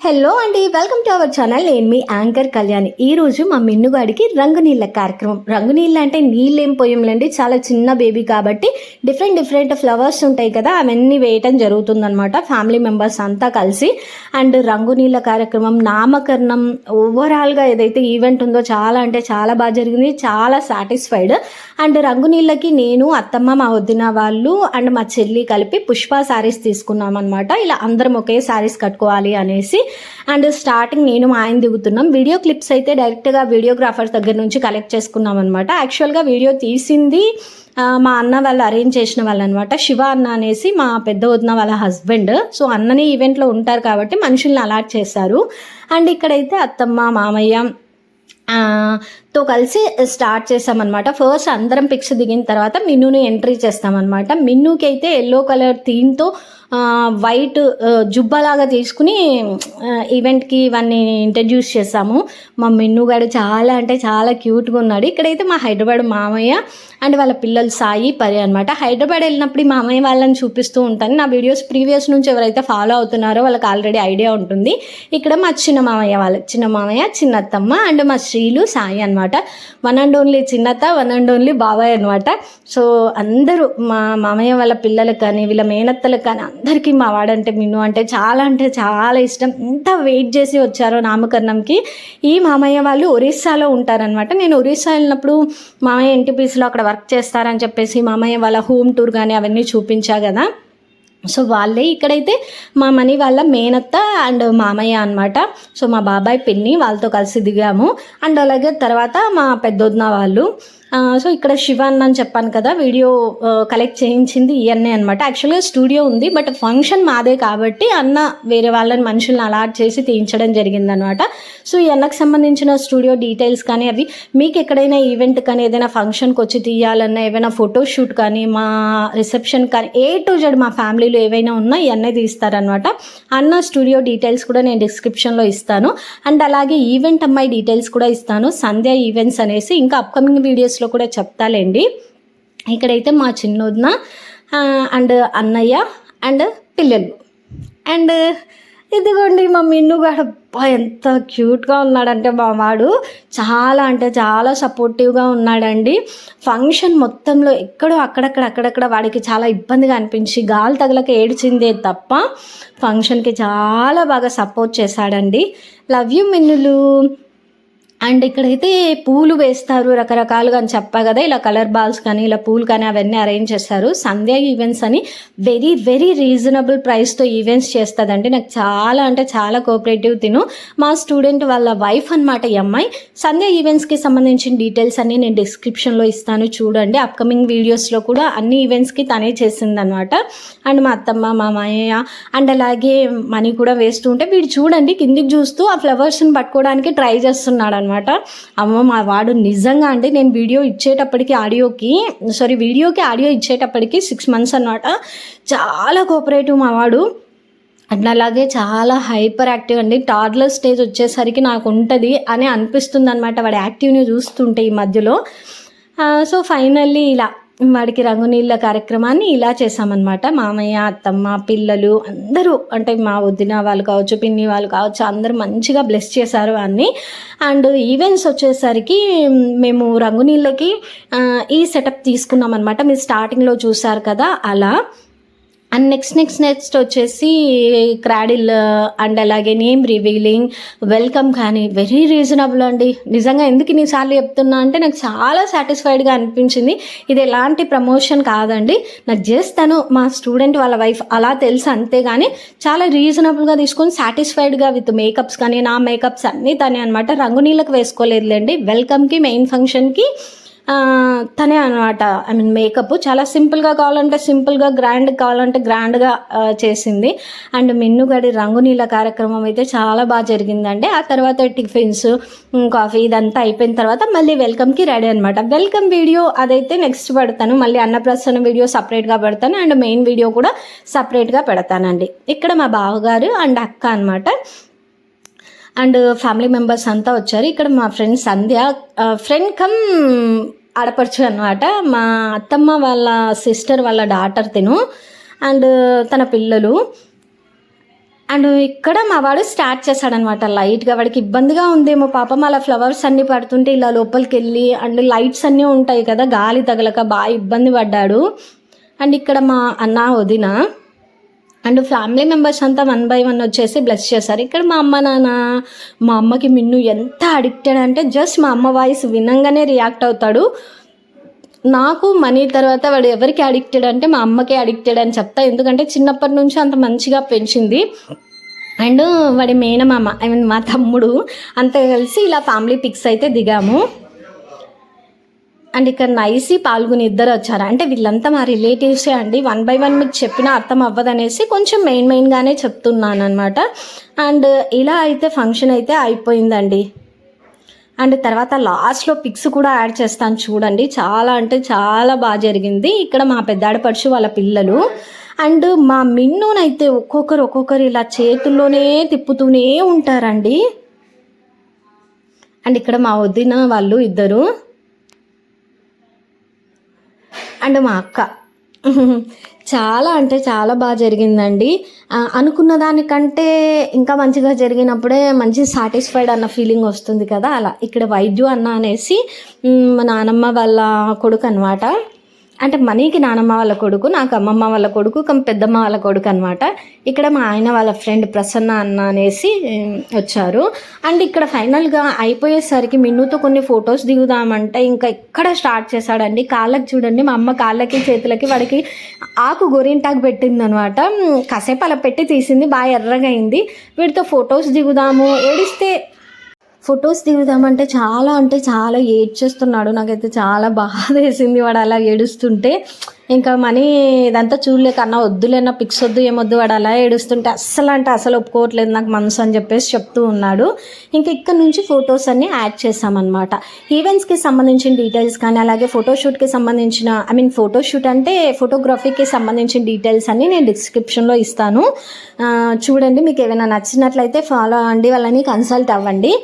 Hello అండి welcome to our channel నేను మీ anchor Kalyani ఈ రోజు మా మిన్నుగాడికి రంగు నీళ్ళ కార్యక్రమం. రంగు నీళ్ళు అంటే నీళ్ళు ఏం చాలా చిన్న బేబీ కాబట్టి డిఫరెంట్ డిఫరెంట్ ఫ్లవర్స్ ఉంటాయి కదా అవన్నీ వేయటం జరుగుతుందనమాట ఫ్యామిలీ మెంబర్స్ అంతా కలిసి. అండ్ రంగు నీళ్ళ కార్యక్రమం నామకరణం ఓవరాల్గా ఏదైతే ఈవెంట్ ఉందో చాలా అంటే చాలా బాగా జరిగింది. చాలా సాటిస్ఫైడ్ అండ్ రంగు నీళ్ళకి నేను అత్తమ్మ మా వదిన వాళ్ళు అండ్ మా చెల్లి కలిపి పుష్ప శారీస్ తీసుకున్నాం అనమాట ఇలా అందరం ఒకే శారీస్ కట్టుకోవాలి అనేసి అండ్ స్టార్టింగ్ నేను మా ఆయన దిగుతున్నాం. వీడియో క్లిప్స్ అయితే డైరెక్ట్గా వీడియోగ్రాఫర్స్ దగ్గర నుంచి కలెక్ట్ చేసుకున్నాం అనమాట యాక్చువల్గా వీడియో తీసింది మా అన్న వాళ్ళు అరేంజ్ చేసిన వాళ్ళు అనమాట శివ అన్న అనేసి మా పెద్ద వదిన వాళ్ళ హస్బెండ్ సో అన్నని ఈవెంట్లో ఉంటారు కాబట్టి మనుషుల్ని అలాట్ చేశారు. అండ్ ఇక్కడైతే అత్తమ్మ మామయ్య తో కలిసి స్టార్ట్ చేస్తామన్నమాట. ఫస్ట్ అందరం పిక్స్ దిగిన తర్వాత మిన్నుని ఎంట్రీ చేస్తామన్నమాట. మిన్నుకి అయితే ఎల్లో కలర్ థీమ్తో వైట్ జుబ్బలాగా తీసుకుని ఈవెంట్కి ఇవన్నీ ఇంట్రడ్యూస్ చేస్తాము. మా మిన్నుగాడు చాలా అంటే చాలా క్యూట్గా ఉన్నాడు. ఇక్కడైతే మా హైదరాబాద్ మామయ్య అండ్ వాళ్ళ పిల్లలు సాయి పరి అనమాట హైదరాబాద్ వెళ్ళినప్పుడు మామయ్య వాళ్ళని చూపిస్తూ ఉంటాను. నా వీడియోస్ ప్రీవియస్ నుంచి ఎవరైతే ఫాలో అవుతున్నారో వాళ్ళకి ఆల్రెడీ ఐడియా ఉంటుంది. ఇక్కడ మా చిన్న మామయ్య వాళ్ళ చిన్న మామయ్య చిన్నత్తమ్మ అండ్ మా శ్రీలు సాయి అనమాట వన్ అండ్ ఓన్లీ చిన్నత వన్ అండ్ ఓన్లీ బాబాయ్ అనమాట సో అందరూ మా మామయ్య వాళ్ళ పిల్లలకు కానీ వీళ్ళ మేనత్తలకు కానీ అందరికీ మా వాడంటే మిన్ను అంటే చాలా అంటే చాలా ఇష్టం. ఎంత వెయిట్ చేసి వచ్చారో నామకరణంకి. ఈ మామయ్య వాళ్ళు ఒరిస్సాలో ఉంటారనమాట నేను ఒరిస్సా వెళ్ళినప్పుడు మామయ్య ఎన్టీపీసీలో అక్కడ వర్క్ చేస్తారని చెప్పేసి మామయ్య వాళ్ళ హోమ్ టూర్ కానీ అవన్నీ చూపించా కదా. సో వాళ్ళే ఇక్కడైతే మా మనీ వాళ్ళ మేనత్త అండ్ మామయ్య అనమాట సో మా బాబాయ్ పిన్ని వాళ్ళతో కలిసి దిగాము. అండ్ అలాగే తర్వాత మా పెద్దొద్న వాళ్ళు. సో ఇక్కడ శివ అన్న అని చెప్పాను కదా వీడియో కలెక్ట్ చేయించింది ఇవన్నీ అనమాట యాక్చువల్గా స్టూడియో ఉంది బట్ ఫంక్షన్ మాదే కాబట్టి అన్న వేరే వాళ్ళని మనుషుల్ని అలాట్ చేసి తీయించడం జరిగిందనమాట సో ఈ అన్నకు సంబంధించిన స్టూడియో డీటెయిల్స్ కానీ అవి మీకు ఎక్కడైనా ఈవెంట్ కానీ ఏదైనా ఫంక్షన్కి వచ్చి తీయాలన్నా ఏమైనా ఫోటోషూట్ కానీ మా రిసెప్షన్ కానీ ఏ టు జెడ్ మా ఫ్యామిలీ ఫ్యామిలీలో ఏవైనా ఉన్నా ఇవన్నీ తీస్తారనమాట అన్న స్టూడియో డీటెయిల్స్ కూడా నేను డిస్క్రిప్షన్లో ఇస్తాను. అండ్ అలాగే ఈవెంట్ అమ్మాయి డీటెయిల్స్ కూడా ఇస్తాను. సంధ్య ఈవెంట్స్ అనేసి ఇంకా అప్కమింగ్ వీడియోస్లో కూడా చెప్తాలేండి. ఇక్కడైతే మా చిన్నోదిన అండ్ అన్నయ్య అండ్ పిల్లలు. అండ్ ఇదిగోండి మా మిన్ను గడ ఎంత క్యూట్గా ఉన్నాడంటే మా వాడు. చాలా అంటే చాలా సపోర్టివ్గా ఉన్నాడండి. ఫంక్షన్ మొత్తంలో ఎక్కడో అక్కడక్కడ అక్కడక్కడ వాడికి చాలా ఇబ్బందిగా అనిపించి గాలి తగలక ఏడ్చిందే తప్ప ఫంక్షన్కి చాలా బాగా సపోర్ట్ చేశాడండి. Love you మిన్నులు. అండ్ ఇక్కడైతే పూలు వేస్తారు రకరకాలుగా అని చెప్పా కదా ఇలా కలర్ బాల్స్ కానీ ఇలా పూలు కానీ అవన్నీ అరేంజ్ చేస్తారు. సంధ్య ఈవెంట్స్ అని వెరీ వెరీ రీజనబుల్ ప్రైస్తో ఈవెంట్స్ చేస్తుందండి. నాకు చాలా అంటే చాలా కోఆపరేటివ్ తిను. మా స్టూడెంట్ వాళ్ళ వైఫ్ అనమాట ఈ అమ్మాయి. సంధ్య ఈవెంట్స్కి సంబంధించిన డీటెయిల్స్ అన్ని నేను డిస్క్రిప్షన్లో ఇస్తాను చూడండి. అప్కమింగ్ వీడియోస్లో కూడా అన్ని ఈవెంట్స్కి తనే చేసిందనమాట అండ్ మా అత్తమ్మ మా మామయ్య అండ్ అలాగే మనీ కూడా వేస్తూ ఉంటే వీడు చూడండి కిందికి చూస్తూ ఆ ఫ్లవర్స్ని పట్టుకోవడానికి ట్రై చేస్తున్నాడు అనమాట అమ్మ మా వాడు నిజంగా అంటే నేను వీడియో ఇచ్చేటప్పటికి ఆడియోకి సారీ వీడియోకి ఆడియో ఇచ్చేటప్పటికి సిక్స్ మంత్స్ అనమాట. చాలా కోఆపరేటివ్ మా వాడు. అండ్ అలాగే చాలా హైపర్ యాక్టివ్ అండి. టార్లర్ స్టేజ్ వచ్చేసరికి నాకు ఉంటుంది అని అనిపిస్తుంది అనమాట వాడి యాక్టివ్ని చూస్తుంటే ఈ మధ్యలో. సో ఫైనల్లీ ఇలా వాడికి రంగు నీళ్ళ కార్యక్రమాన్ని ఇలా చేసామన్నమాట మామయ్య అత్తమ్మ పిల్లలు అందరూ అంటే మా వదిన వాళ్ళు కావచ్చు పిన్ని వాళ్ళు కావచ్చు అందరూ మంచిగా బ్లెస్ చేశారు అన్ని. అండ్ ఈవెంట్స్ వచ్చేసరికి మేము రంగు నీళ్ళకి ఈ సెటప్ తీసుకున్నాం అనమాట మీరు స్టార్టింగ్లో చూసారు కదా అలా. అండ్ నెక్స్ట్ నెక్స్ట్ నెక్స్ట్ వచ్చేసి క్రాడిల్ అండ్ అలాగే నేమ్ రివీలింగ్ వెల్కమ్ కానీ వెరీ రీజనబుల్ అండి. నిజంగా ఎందుకు ఇన్నిసార్లు చెప్తున్నా అంటే నాకు చాలా సాటిస్ఫైడ్గా అనిపించింది. ఇది ఎలాంటి ప్రమోషన్ కాదండి. నాకు జస్ట్ తను మా స్టూడెంట్ వాళ్ళ వైఫ్ అలా తెలుసు అంతే కానీ చాలా రీజనబుల్గా తీసుకొని సాటిస్ఫైడ్గా విత్ మేకప్స్ కానీ నా మేకప్స్ అన్నీ తనే అనమాట రంగు నీళ్ళకి వేసుకోలేదులేండి వెల్కమ్కి మెయిన్ ఫంక్షన్కి తనే అనమాట ఐ మీన్ మేకప్ చాలా సింపుల్గా కావాలంటే సింపుల్గా గ్రాండ్ కావాలంటే గ్రాండ్గా చేసింది. అండ్ మిన్నుగడి రంగు నీళ్ళ కార్యక్రమం అయితే చాలా బాగా జరిగిందండి. ఆ తర్వాత టిఫిన్స్ కాఫీ ఇదంతా అయిపోయిన తర్వాత మళ్ళీ వెల్కమ్కి రెడీ అనమాట వెల్కమ్ వీడియో అదైతే నెక్స్ట్ పెడతాను. మళ్ళీ అన్నప్రసన్న వీడియో సపరేట్గా పెడతాను. అండ్ మెయిన్ వీడియో కూడా సపరేట్గా పెడతానండి. ఇక్కడ మా బావగారు అండ్ అక్క అనమాట అండ్ ఫ్యామిలీ మెంబర్స్ అంతా వచ్చారు. ఇక్కడ మా ఫ్రెండ్ సంధ్య ఫ్రెండ్ కమ్ ఆడపడుచు అనమాట మా అత్తమ్మ వాళ్ళ సిస్టర్ వాళ్ళ డాటర్ తిను. అండ్ తన పిల్లలు. అండ్ ఇక్కడ మా వాడు స్టార్ట్ చేశాడనమాట లైట్గా. వాడికి ఇబ్బందిగా ఉందేమో పాపం. అలా ఫ్లవర్స్ అన్నీ పడుతుంటే ఇలా లోపలికి వెళ్ళి అండ్ లైట్స్ అన్నీ ఉంటాయి కదా గాలి తగలక బాగా ఇబ్బంది పడ్డాడు. అండ్ ఇక్కడ మా అన్న వదిన. అండ్ ఫ్యామిలీ మెంబర్స్ అంతా వన్ బై వన్ వచ్చేసి బ్లెస్ చేశారు. ఇక్కడ మా అమ్మ నాన్న మా అమ్మకి మిన్ను ఎంత అడిక్టెడ్ అంటే జస్ట్ మా అమ్మ వాయిస్ వినంగానే రియాక్ట్ అవుతాడు. నాకు మనీ తర్వాత వాడు ఎవరికి అడిక్టెడ్ అంటే మా అమ్మకే అడిక్టెడ్ అని చెప్తా. ఎందుకంటే చిన్నప్పటి నుంచి అంత మంచిగా పెంచింది. అండ్ వాడి మేనమామ ఐ మీన్ మా తమ్ముడు అంతా కలిసి ఇలా ఫ్యామిలీ పిక్స్ అయితే దిగాము. అండ్ ఇక్కడ నైసి పాల్గొని ఇద్దరు వచ్చారు? అంటే వీళ్ళంతా మా రిలేటివ్సే అండి. వన్ బై వన్ మీకు చెప్పినా అర్థం అవ్వదనేసి కొంచెం మెయిన్ మెయిన్గానే చెప్తున్నాను అనమాట అండ్ ఇలా అయితే ఫంక్షన్ అయితే అయిపోయిందండి. అండ్ తర్వాత లాస్ట్లో పిక్స్ కూడా యాడ్ చేస్తాను చూడండి. చాలా అంటే చాలా బాగా జరిగింది. ఇక్కడ మా పెద్దాడపడుచు వాళ్ళ పిల్లలు. అండ్ మా మిన్నునైతే ఒక్కొక్కరు ఒక్కొక్కరు ఇలా చేతుల్లోనే తిప్పుతూనే ఉంటారండి. అండ్ ఇక్కడ మా వదిన వాళ్ళు ఇద్దరు. అండ్ మా అక్క. చాలా అంటే చాలా బాగా జరిగిందండి. అనుకున్న దానికంటే ఇంకా మంచిగా జరిగినప్పుడే మంచి సాటిస్ఫైడ్ అన్న ఫీలింగ్ వస్తుంది కదా అలా. ఇక్కడ వైద్యు అన్న అనేసి మా నానమ్మ వాళ్ళ కొడుకు అనమాట అంటే మనీకి నానమ్మ వాళ్ళ కొడుకు నాకు అమ్మమ్మ వాళ్ళ కొడుకు పెద్దమ్మ వాళ్ళ కొడుకు అనమాట ఇక్కడ మా ఆయన వాళ్ళ ఫ్రెండ్ ప్రసన్న అన్న అనేసి వచ్చారు. అండ్ ఇక్కడ ఫైనల్గా అయిపోయేసరికి మిన్నుతో కొన్ని ఫొటోస్ దిగుదామంటే ఇంకా ఎక్కడ స్టార్ట్ చేశాడండి? కాళ్ళకి చూడండి మా అమ్మ కాళ్ళకి చేతులకి వాడికి ఆకు గోరింటాకు పెట్టింది అనమాట కాసేపు అలా పెట్టి తీసింది బాగా ఎర్రగా అయింది. ఫొటోస్ దిగుదాము. ఏడిస్తే ఫొటోస్ దిగుదామంటే చాలా అంటే చాలా ఏడ్చేస్తున్నాడు. నాకైతే చాలా బాధ వేసింది వాడు అలా ఏడుస్తుంటే. ఇంకా మనీ ఇదంతా చూడలేక అన్న వద్దులేనా పిక్స్ వద్దు ఏమొద్దు? వాడు అలా ఏడుస్తుంటే అస్సలు అంటే అసలు ఒప్పుకోవట్లేదు నాకు మనసు అని చెప్పేసి చెప్తూ ఉన్నాడు. ఇంకా ఇక్కడ నుంచి ఫొటోస్ అన్ని యాడ్ చేసామన్నమాట. ఈవెంట్స్కి సంబంధించిన డీటెయిల్స్ కానీ అలాగే ఫోటోషూట్కి సంబంధించిన ఐ మీన్ ఫోటోషూట్ అంటే ఫోటోగ్రఫీకి సంబంధించిన డీటెయిల్స్ అన్ని నేను డిస్క్రిప్షన్లో ఇస్తాను. చూడండి మీకు ఏమైనా నచ్చినట్లయితే ఫాలో అవ్వండి. వాళ్ళని కన్సల్ట్ అవ్వండి.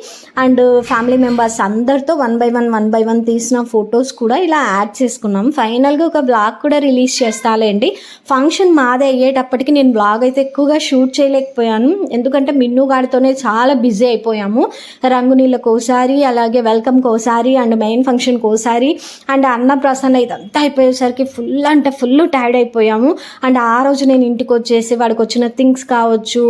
అండ్ ఫ్యామిలీ మెంబర్స్ అందరితో one by one one by one తీసిన ఫొటోస్ కూడా ఇలా యాడ్ చేసుకున్నాం. ఫైనల్గా ఒక బ్లాగ్ కూడా రిలీజ్ చేస్తాలేండి. ఫంక్షన్ మాదే అయ్యేటప్పటికి నేను బ్లాగ్ అయితే ఎక్కువగా షూట్ చేయలేకపోయాను. ఎందుకంటే మిన్ను గారితోనే చాలా బిజీ అయిపోయాము. రంగునీళ్ళకి ఒకసారి అలాగే వెల్కమ్కి ఒకసారి అండ్ మెయిన్ ఫంక్షన్కి ఒకసారి అండ్ అన్నప్రసన్న ఇదంతా అయిపోయేసరికి ఫుల్ అంటే ఫుల్ టైర్డ్ అయిపోయాము. అండ్ ఆ రోజు నేను ఇంటికి వచ్చేసి వాడికి వచ్చిన థింగ్స్ కావచ్చు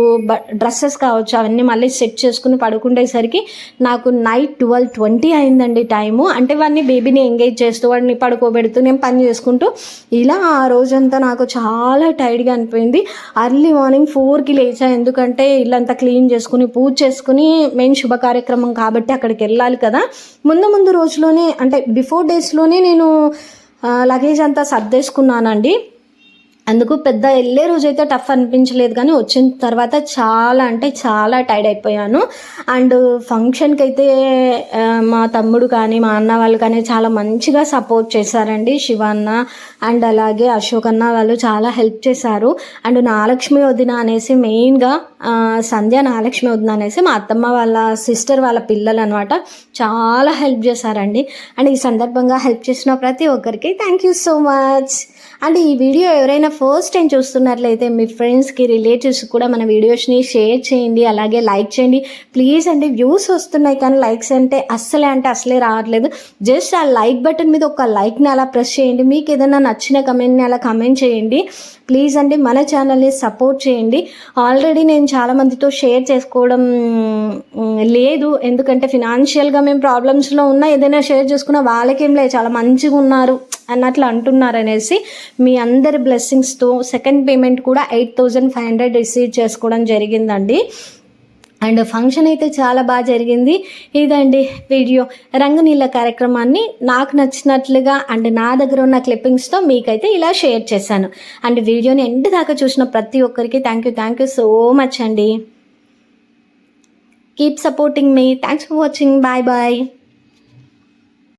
డ్రెస్సెస్ కావచ్చు అవన్నీ మళ్ళీ సెట్ చేసుకుని పడుకుండేసరికి నాకు నైట్ ట్వెల్వ్ ట్వంటీ అయిందండి టైము. అంటే వాడిని బేబీని ఎంగేజ్ చేస్తూ వాడిని పడుకోబెడుతూ నేను పని చేసుకుంటూ ఇలా ఆ రోజంతా నాకు చాలా టైర్డ్గా అనిపోయింది. అర్లీ మార్నింగ్ ఫోర్కి లేచా. ఎందుకంటే ఇల్లంతా క్లీన్ చేసుకుని పూజ చేసుకుని మెయిన్ శుభ కార్యక్రమం కాబట్టి అక్కడికి వెళ్ళాలి కదా. ముందు ముందు రోజులోనే అంటే బిఫోర్ డేస్లోనే నేను లగేజ్ అంతా సర్దేసుకున్నానండి. అందుకు పెద్ద వెళ్ళే రోజైతే టఫ్ అనిపించలేదు కానీ వచ్చిన తర్వాత చాలా అంటే చాలా టైర్డ్ అయిపోయాను. అండ్ ఫంక్షన్కి అయితే మా తమ్ముడు కానీ మా అన్న వాళ్ళు కానీ చాలా మంచిగా సపోర్ట్ చేశారండి శివ అన్న. అండ్ అలాగే అశోక్ అన్న వాళ్ళు చాలా హెల్ప్ చేశారు. అండ్ నాలక్ష్మి వదిన అనేసి మెయిన్గా సంధ్య నాలక్ష్మి వదిన అనేసి మా అత్తమ్మ వాళ్ళ సిస్టర్ వాళ్ళ పిల్లలు అనమాట చాలా హెల్ప్ చేశారండి. అండ్ ఈ సందర్భంగా హెల్ప్ చేసిన ప్రతి ఒక్కరికి thank you so much and ఈ వీడియో ఎవరైనా ఫస్ట్ టైం చూస్తున్నట్లయితే మీ ఫ్రెండ్స్కి రిలేటివ్స్ కూడా మన వీడియోస్ని షేర్ చేయండి. అలాగే లైక్ చేయండి. ప్లీజ్ అండి వ్యూస్ వస్తున్నాయి కానీ లైక్స్ అంటే అస్సలే అంటే అసలే రావట్లేదు. జస్ట్ ఆ లైక్ బటన్ మీద ఒక లైక్ని అలా ప్రెస్ చేయండి. మీకు ఏదైనా నచ్చిన కమెంట్ని అలా కమెంట్ చేయండి. ప్లీజ్ అండి మన ఛానల్ని సపోర్ట్ చేయండి. ఆల్రెడీ నేను చాలా మందితో షేర్ చేసుకోవడం లేదు. ఎందుకంటే ఫినాన్షియల్గా మేము ప్రాబ్లమ్స్లో ఉన్నా ఏదైనా షేర్ చేసుకున్నా వాళ్ళకేం లేదు. చాలా మంచిగా ఉన్నారు అన్నట్లు అంటున్నారు అనేసి మీ అందరి బ్లెస్సింగ్స్తో సెకండ్ పేమెంట్ కూడా eight thousand five hundred receive చేసుకోవడం జరిగిందండి. అండ్ ఫంక్షన్ అయితే చాలా బాగా జరిగింది. ఇదండి వీడియో. రంగునీళ్ళ కార్యక్రమాన్ని నాకు నచ్చినట్లుగా అండ్ నా దగ్గర ఉన్న క్లిప్పింగ్స్తో మీకైతే ఇలా షేర్ చేశాను. అండ్ వీడియోని ఎండ్ దాకా చూసిన ప్రతి ఒక్కరికి thank you thank you so much అండి. Keep supporting me thanks for watching bye bye